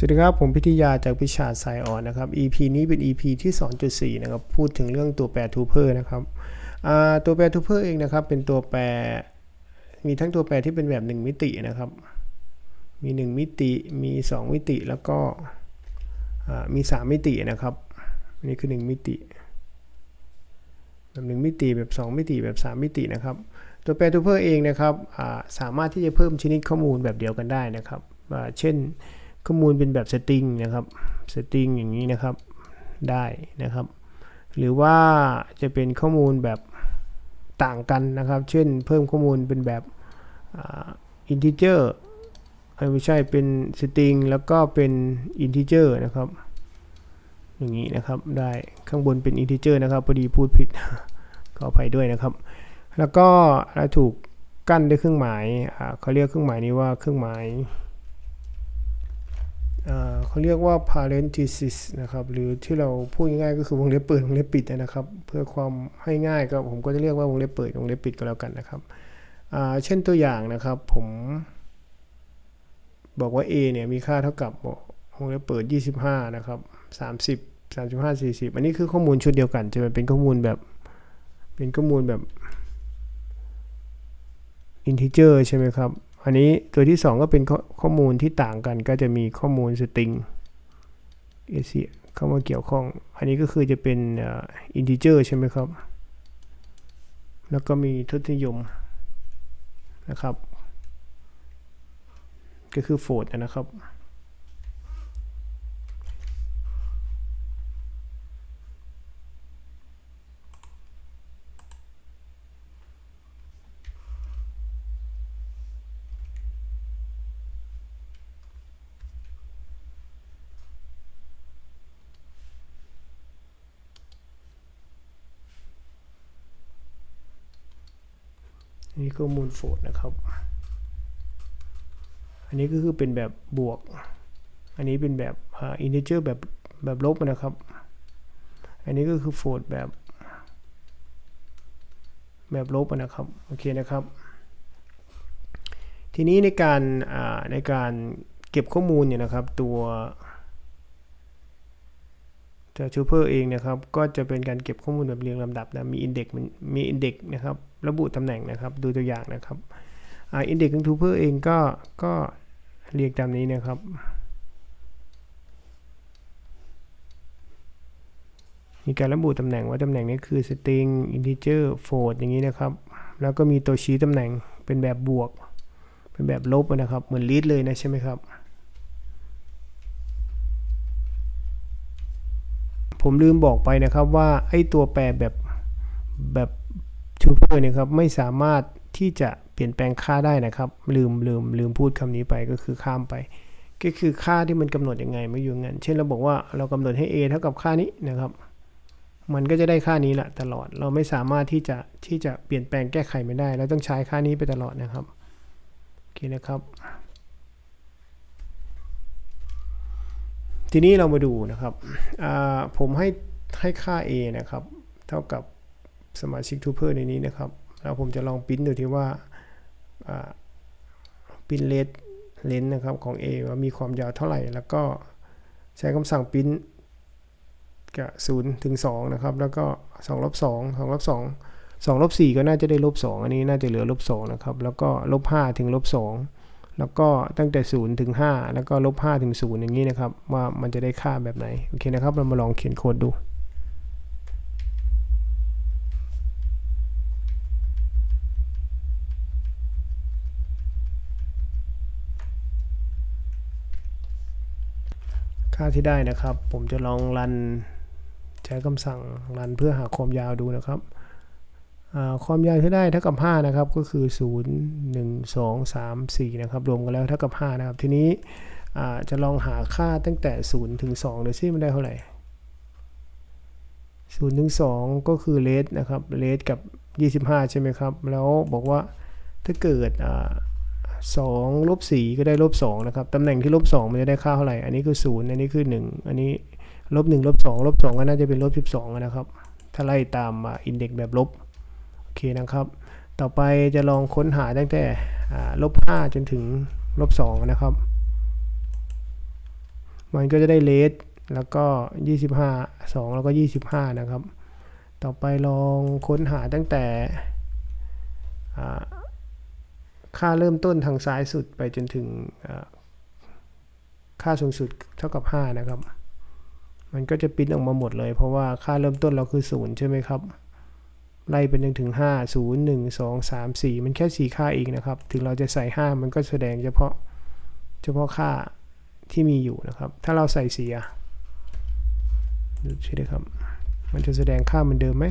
สวัสดีครับ ผมพิทยาจากพิชาสายอ่อนนะครับ EP นี้เป็น EP ที่ 2.4 นะครับ พูดถึงเรื่องตัวแปรทูเพอร์นะครับตัวแปรทูเพอร์เองนะครับ เป็นตัวแปร มีทั้งตัวแปรที่เป็นแบบ 1 มิตินะครับ มี 1 มิติ มี 2 มิติ แล้วก็อ่ามี 3 มิตินะครับนนี้คือ 1 มิติ แบบ 1 มิติ แบบ 2 มิติ แบบ 3 มิตินะครับ ตัวแปรทูเพอร์เองนะครับ สามารถที่จะเพิ่มชนิดข้อมูลแบบเดียวกันได้นะครับ เช่น ข้อมูลเป็นแบบสตริงนะครับสตริงอย่างนี้นะครับได้นะครับ หรือว่าจะเป็นข้อมูลแบบต่างกันนะครับ เช่นเพิ่มข้อมูลเป็นแบบอินทิเจอร์ไม่ใช่เป็นสตริงแล้วก็เป็นอินทิเจอร์นะครับ อย่างนี้นะครับได้ข้างบนเป็นอินทิเจอร์นะครับพอดีพูดผิด ขออภัยด้วยนะครับ แล้วก็ถูกกั้นด้วยเครื่องหมายเขาเรียกเครื่องหมายนี้ว่าเครื่องหมาย เขาเรียกว่า parenthesis นะครับ หรือที่เราพูดง่ายๆก็คือวงเล็บเปิดวงเล็บปิดนะครับ เพื่อความให้ง่ายก็ผมก็จะเรียกว่าวงเล็บเปิดวงเล็บปิดก็แล้วกันนะครับ เช่นตัวอย่างนะครับ ผม บอกว่า a เนี่ยมีค่าเท่ากับวงเล็บเปิด 25 นะครับ 30 35 40 อันนี้คือข้อมูลชุดเดียวกัน จะเป็นข้อมูลแบบ เป็นข้อมูลแบบ integer ใช่ไหมครับ อันนี้ตัวที่ 2 ก็เป็นข้อมูลที่ต่างกันก็จะมีข้อมูลสตริงเอเซีเข้ามาเกี่ยวข้อง อันนี้ก็คือจะเป็นอินทิเจอร์ใช่ไหมครับ แล้วก็มีทศนิยมนะครับ ก็คือโฟดนะครับ นี่ข้อมูลโฟดนะครับ อันนี้ก็คือเป็นแบบบวก อันนี้เป็นแบบอินทิเจอร์แบบแบบลบนะครับ อันนี้ก็คือโฟดแบบแบบลบนะครับ โอเคนะครับ ทีนี้ในการในการเก็บข้อมูลเนี่ยนะครับ ตัวตัวชูเพอร์เองนะครับ ก็จะเป็นการเก็บข้อมูลแบบเรียงลำดับนะ มีอินเด็กมันมีอินเด็กนะครับ ระบุตำแหน่งนะครับ ดูตัวอย่างนะครับอินเด็กของทูเพอร์เองก็ก็เรียงตามนี้นะครับมีการระบุตำแหน่งว่าตำแหน่งนี้คือ string integer float อย่างนี้นะครับ แล้วก็มีตัวชี้ตำแหน่งเป็นแบบบวก เป็นแบบลบนะครับ เหมือน read เลยนะใช่ไหมครับ ผมลืมบอกไปนะครับว่าไอ้ตัวแปรแบบแบบ ทูเพอร์เนี่ยครับไม่สามารถที่จะเปลี่ยนแปลงค่าได้นะครับ ลืมลืมลืมพูดคำนี้ไปก็คือข้ามไป ก็คือค่าที่มันกำหนดยังไงไม่อยู่งั้น เช่นเราบอกว่าเรากำหนดให้ a เท่ากับค่านี้นะครับ มันก็จะได้ค่านี้แหละตลอด เราไม่สามารถที่จะที่จะเปลี่ยนแปลงแก้ไขไม่ได้เราต้องใช้ค่านี้ไปตลอดนะครับโอเคนะครับทีนี้เรามาดูนะครับผมให้ให้ค่า a นะครับ เท่ากับ สมาชิกทูเพอร์ในนี้นะครับแล้วผมจะลองพิมพ์ดูที่ว่าพิมพ์เลนเลนนะครับของ A ว่ามีความยาวเท่าไหร่ แล้วก็ใช้คำสั่งพิมพ์กับ0ถึง2นะครับ แล้วก็2ลบ2 2ลบ2 2ลบ4ก็น่าจะได้ลบ2อันนี้น่าจะเหลือลบ2นะครับ แล้วก็ลบ5ถึงลบ2แล้วก็ตั้งแต่0ถึง5แล้วก็ลบ5ถึง0อย่างนี้นะครับ ว่ามันจะได้ค่าแบบไหน โอเคนะครับ เรามาลองเขียนโค้ดดู ค่าที่ได้นะครับ ผมจะลองรันใช้คำสั่งรันเพื่อหาความยาวดูนะครับความยาวที่ได้เท่ากับ 5 นะครับ ก็คือ 0 1 2 3 4 นะครับ รวมกันแล้วเท่ากับ 5 นะครับ ทีนี้จะลองหาค่าตั้งแต่ 0 ถึง2ดูซิมันได้เท่าไหร่0ถึง2ก็คือเลสนะครับเลสกับ 25 ใช่ไหมครับ แล้วบอกว่าถ้าเกิด 2ลบ4ก็ได้ลบ2นะครับตำแหน่งที่ลบ2มันจะได้ค่าเท่าไหร่ อันนี้คือ 0 อันนี้คือ 1 อันนี้ลบ1ลบ2ลบ2ก็น่าจะเป็นลบ12นะครับ ถ้าไล่ตามอินเด็กแบบลบ โอเคนะครับ ต่อไปจะลองค้นหาตั้งแต่ลบ5จนถึงลบ2นะครับ มันก็จะได้เลสแล้วก็ 25 2 แล้วก็ 25 นะครับ ต่อไปลองค้นหาตั้งแต่ ค่าเริ่มต้นทางซ้ายสุดไปจนถึงค่าสูงสุดเท่ากับ 5 นะครับ มันก็จะปิ้นออกมาหมดเลย เพราะว่าค่าเริ่มต้นเราคือ 0 ใช่ไหมครับ ไล่ไปจนถึง 5 0 1 2 3 4 มันแค่ 4 ค่าเองนะครับ ถึงเราจะใส่ 5 มันก็แสดงเฉพาะเฉพาะค่าที่มีอยู่นะครับ ถ้าเราใส่เสียดูใช่ไหมครับ มันจะแสดงค่าเหมือนเดิมไหม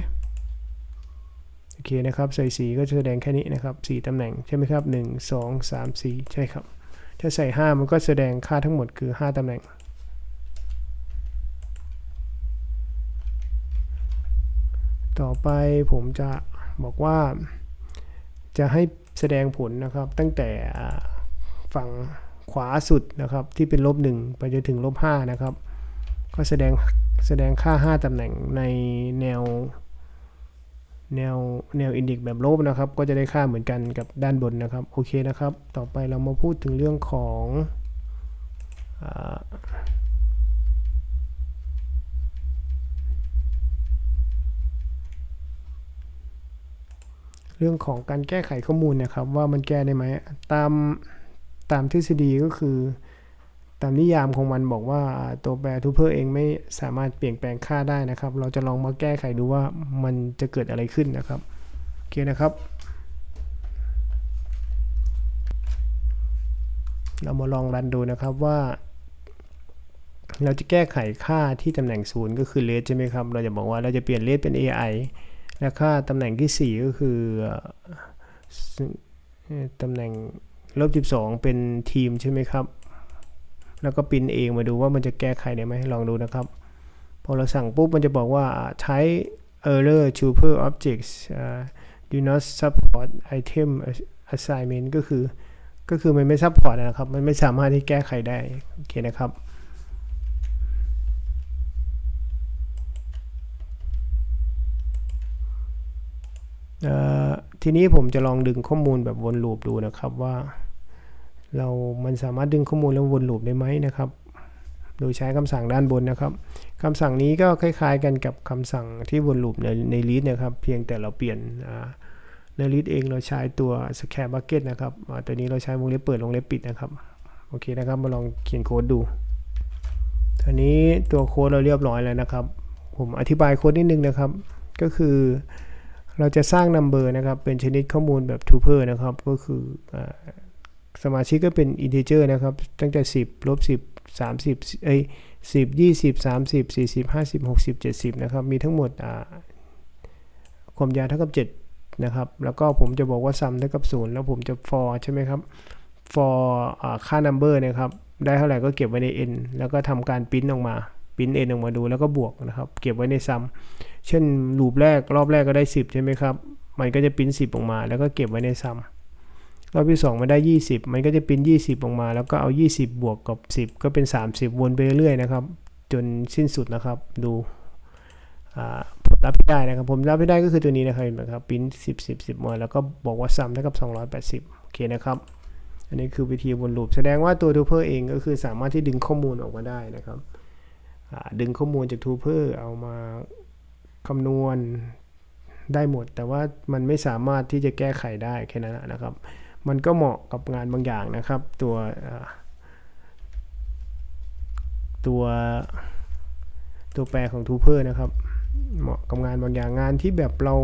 โอเคนะครับใส่สีก็จะแสดงแค่นี้นะครับ4ตำแหน่งใช่ไหมครับ 1 2 3 4 ใช่ครับ ถ้าใส่ 5 มันก็แสดงค่าทั้งหมดคือ 5ตำแหน่งต่อไปผมจะบอกว่าจะให้แสดงผลนะครับตั้งแต่ฝั่งขวาสุดนะครับที่เป็นลบ1ไปจนถึงลบ5นะครับ ก็แสดงแสดงค่า 5ตำแหน่งในแนว แนวแนวอินดิกแบบลบนะครับ ก็จะได้ค่าเหมือนกันกับด้านบนนะครับ โอเคนะครับ ต่อไปเรามาพูดถึงเรื่องของเรื่องของการแก้ไขข้อมูลนะครับ ว่ามันแก้ได้ไหมตามตามทฤษฎีก็คือ ตามนิยามของมันบอกว่าตัวแปรทูเพอร์เองไม่สามารถเปลี่ยนแปลงค่าได้นะครับ เราจะลองมาแก้ไขดูว่ามันจะเกิดอะไรขึ้นนะครับ โอเคนะครับ เรามาลองรันดูนะครับว่า เราจะแก้ไขค่าที่ตำแหน่งศูนย์ก็คือเลสใช่ไหมครับ เราจะบอกว่าเราจะเปลี่ยนเลสเป็น AI และค่าตำแหน่งที่ 4 ก็คือตำแหน่งลบ12 เป็นทีมใช่ไหมครับ แล้วก็ปินเองมาดูว่ามันจะแก้ไขได้ไหมลองดูนะครับ พอเราสั่งปุ๊บมันจะบอกว่าใช้ error tuple objects uh, do not support item assignment ก็คือ ก็คือมันไม่ support นะครับ มันไม่สามารถที่แก้ไขได้ โอเคนะครับทีนี้ผมจะลองดึงข้อมูลแบบวนลูปดูนะครับว่า เรามันสามารถดึงข้อมูลแล้ววนลูปได้ไหมนะครับ โดยใช้คำสั่งด้านบนนะครับคำสั่งนี้ก็คล้าย ๆ กันกับคำสั่งที่วนลูปในใน list นะครับ เพียงแต่เราเปลี่ยนใน list เองเราใช้ตัว square bucket นะครับตัวนี้เราใช้วงเล็บเปิดวงเล็บปิดนะครับ โอเคนะครับ มาลองเขียนโค้ดดูตอนนี้ตัวโค้ดเราเรียบร้อยแล้วนะครับ ผมอธิบายโค้ดนิดนึงนะครับ ก็คือเราจะสร้าง number นะครับ เป็นชนิดข้อมูลแบบ tuple นะครับ ก็คืออ สมาชิกก็เป็น integer นะครับ ตั้งแต่ 10ลบ10 30เอ้ย10 20 30 40 50 60 70 นะครับ มีทั้งหมดความยาวเท่ากับ 7 นะครับ แล้วก็ผมจะบอกว่า sum เท่ากับ 0 แล้วผมจะ for ใช่ไหมครับ for ค่า number นะครับ ได้เท่าไหร่ก็เก็บไว้ใน n แล้วก็ทำการพิมพ์ออกมาพิมพ์ n ออกมาดูแล้วก็บวกนะครับ เก็บไว้ใน sum เช่นลูปแรกรอบแรกก็ได้ 10 ใช่ไหมครับ มันก็จะพิมพ์10 ออกมา แล้วก็เก็บไว้ในซัม รอบที่ 2 มันได้ 20 มันก็จะพิมพ์20 ออกมา แล้วก็เอา 20 บวกกับ 10 ก็เป็น 30 วนไปเรื่อยๆนะครับ จนสิ้นสุดนะครับ ดูผลลัพธ์ที่ได้นะครับ ผมรับที่ได้ก็คือตัวนี้นะครับเห็นไหมครับพิมพ์10 10 10มาแล้วก็บอกว่าซัมเท่ากับ 280 โอเคนะครับ อันนี้คือวิธีวนลูป แสดงว่าตัวทูเพอร์เองก็คือสามารถที่ดึงข้อมูลออกมาได้นะครับดึงข้อมูลจากทูเพอร์เอามาคำนวณได้หมด แต่ว่ามันไม่สามารถที่จะแก้ไขได้แค่นั้นนะครับ มันก็เหมาะกับงานบางอย่างนะครับ ตัวตัวตัวแปรของทูเพอร์นะครับ เหมาะกับงานบางอย่างงานที่แบบเรา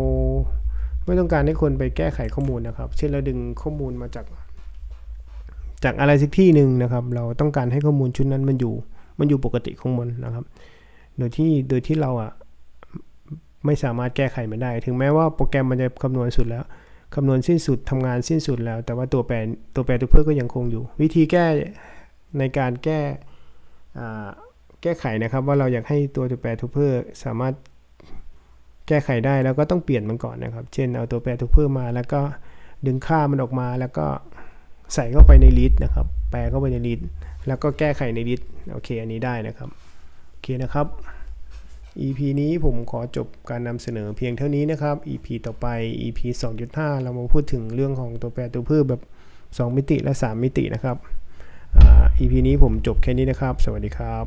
ไม่ต้องการให้คนไปแก้ไขข้อมูลนะครับ เช่นเราดึงข้อมูลมาจาก จากอะไรสักที่หนึ่งนะครับ เราต้องการให้ข้อมูลชุดนั้นมันอยู่ มันอยู่ปกติของมันนะครับ โดยที่โดยที่เราอะไม่สามารถแก้ไขมันได้ ถึงแม้ว่าโปรแกรมมันจะคำนวณสุดแล้ว คำนวณสิ้นสุดทำงานสิ้นสุดแล้ว แต่ว่าตัวแปรตัวแปรตัวเพิ่มก็ยังคงอยู่ วิธีแก้ในการแก้แก้ไขนะครับ ว่าเราอยากให้ตัวตัวแปรตัวเพิ่มสามารถแก้ไขได้แล้วก็ต้องเปลี่ยนมันก่อนนะครับ เช่นเอาตัวแปรตัวเพิ่มมาแล้วก็ดึงค่ามันออกมาแล้วก็ใส่เข้าไปในลิสต์นะครับ แปลเข้าไปในลิสต์แล้วก็แก้ไขในลิสต์โอเค อันนี้ได้นะครับ โอเคนะครับ EP นี้ผมขอจบการนำเสนอเพียงเท่านี้นะครับ EP ต่อไป EP 2.5 เรามาพูดถึงเรื่องของตัวแปรตัวพืชแบบ 2 มิติและ 3 มิตินะครับอ่า EP นี้ผมจบแค่นี้นะครับ สวัสดีครับ